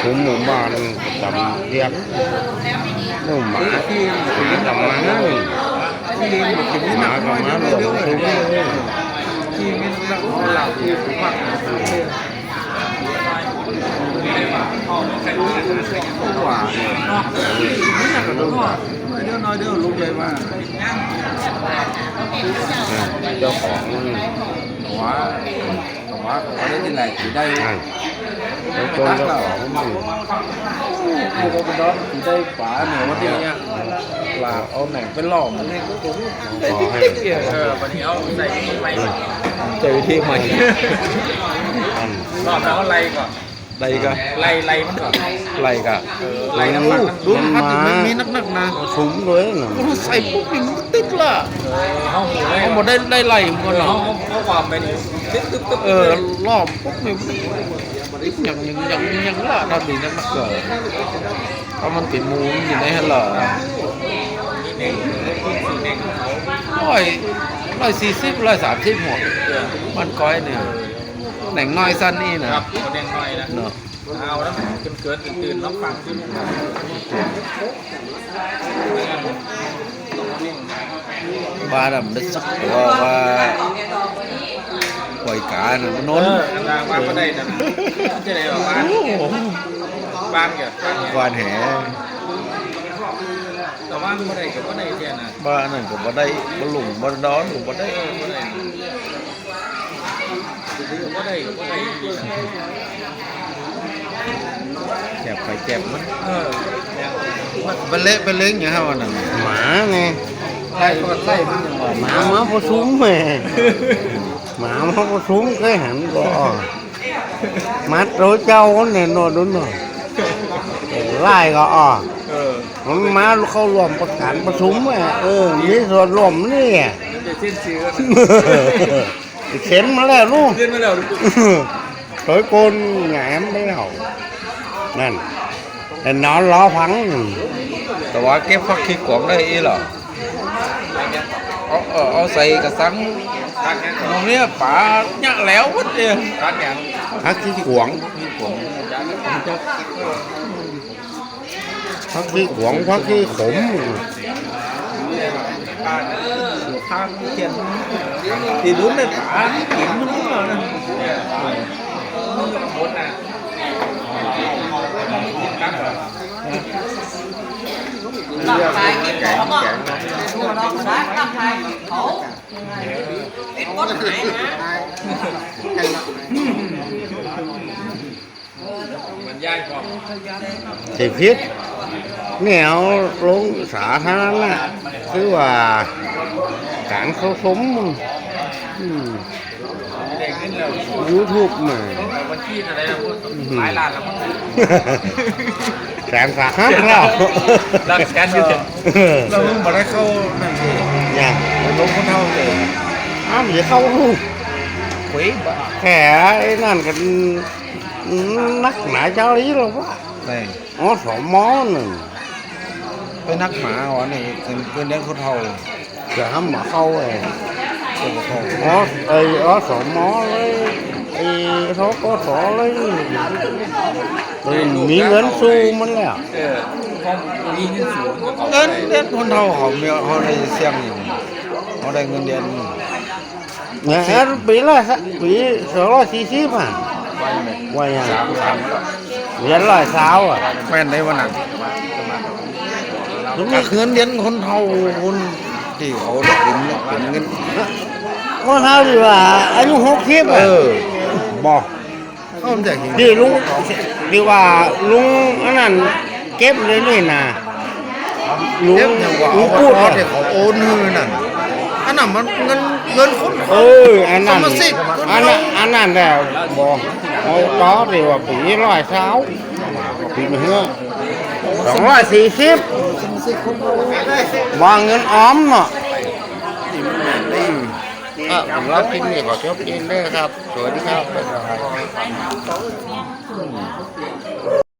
ชุมหมู่บ้านจำเรียกหมู่หมาที่สีจำมานั่นหมากับหมาหลงชุมเลยที่มีนักเหล่าที่ผมว่าตัวนี่น่าจะรู้ว่าเดี๋ยวน้อยเดี๋ยวรู้เลยว่าเจ้าของหัวหัวเขาได้ที่ไหนได้ นั่นเจ้าคนเจ้าของมันผู้ก็เป็นดอกที่ได้ฝาเหนือวันนี้เนี่ยลาเอาแหน่งเป็นหล่อมันนี่ก็ถูกขอให้เออวันนี้เอาใส่ที่ใหม่เจอที่ใหม่อันรอบแล้วไล่ก่อนไล่ก็ไล่ไล่มันก่อนไล่ก็ไล่น้ำมันดูพัดมันมีนักหนักนะชุมด้วยนะใส่ปุ๊บนี่มันติดละเขาเขาหมดได้ได้ไล่มันเหรอเขาความไปนี่ตึ๊บตึ๊บเออรอบปุ๊บนี่ ยังยังยังยังละถ้าดีนักนักเกิดเพราะมันติดมูนอยู่ในฮัลโหลร้อยร้อยสี่สิบร้อยสามสิบหมดมันก้อยเนี่ยแหน่งน้อยสั้นนี่นะครับแดงน่อยนะเนาะเอาแล้วเกินเกินตื่นตื่นรับฟังขึ้นบ้านมันได้สักตัวว่า อยกาน่ะมันนเอนอทางบ้านก็ได้นะจะไหนบอกบ้านบ้านแกบ้านวานแหแต่ว่าก็ได้กับก็ได้เทียนะบ้านนั่นก็บ่ได้บ่หลุมบ่ดอนก็บ่ได้เออก็ได้ก็ได้ก็ได้แจ็บไปแจ็บมันเออมันเป็นเละเป็นเล้งอย่างเฮานั่นหมาไงไล่ก็ไล่มันยังว่าหมามาผสมแม่ หมามาผสมเคยหันก็มัด rồi châu เนี่ยนอน đúng rồi ไล่ก็อ่อเออมันมาเข้ารวมประกันประชุมอะเออมีส่วนรวมนี่เดี๋ยวเส้นซื้อเข็นมาแล้วลูกเส้นมาแล้วถอยโกนแหงมไปแล้วนั่นแต่นอนรอฟังแต่ว่าเก็บฟักขี้กวางได้อีหรอเอาเอาเอาใส่กระสัง ทางนี้มองเนี้ยป๋าหยักแล้ววัดเดียวทางนี้พักที่ขวา งขี้างพักที่ขวางพักที่ขมทเขียนที่รู้ได้ป๋ากินมันก็นั่นะมันย่ายก่อนสิพิษแนวลงสาธารณะคือว่าการเขาสมอืมเด็กขึ้นแล้วยูทูบมาวันที่อนหลายล้านแล้วแสนสาหัสแล้วรักแสนอยู่เถอะเออเราเพิ่งมาได้เข้า นั่นเองยังลงคนเท่าเลยอ้าวอย่าเข้าลูกขวยบะแค่ไอ้นั่นกันนักหนาเจ้าลีหรอ วะนี่อ๋อสองมอหนึ่งเป็นนักหมาอ๋อนี่เป็นเป็นเลี้ยงคนเท่าจะทำมาเข้าไอ้คนเท่าอ๋อไอ้อ๋อสองมอเลยไอ้เขาก็สอเลยเออมีเงินสู้มันแล้วเออห้องมีเงินสูงเงินเดือนคนเท่าเขาเมียเขาได้เสี่ยงอยู่เขาได้เงินเดือนเนี่ยปีละสักปีสองร้อยสี่สิบอะว่ายังสามสามเรียนร้อยสาวอะแม่นได้วันนั้นก็เงินเดือนคนเท่าคนที่เขาได้กินเนี่ยเป็นเงินคนเท่าดีว่าอายุหกสิบเออะอบอกเขาไม่ได้กินดีลุงดีว่าลุงอันนั้นเก็บเลยนี่นะลุงเจ็บอย่างว่าลุเอางพูดเขาที่เขาโอนเงินนั่นอันนั้นมันเงินเงินคนเอออันนั้นสมสิบอันนั้นอันนั้นแหละบอกเอาต่อดีว่าปีร้อยสาวปีเมื่อสองร้อยสี่สิบวางเงินออมเนาะอืมอะผมรับกินนี่ขอชอบกินด้วยครับสวัสดีครับบ๊ายบาย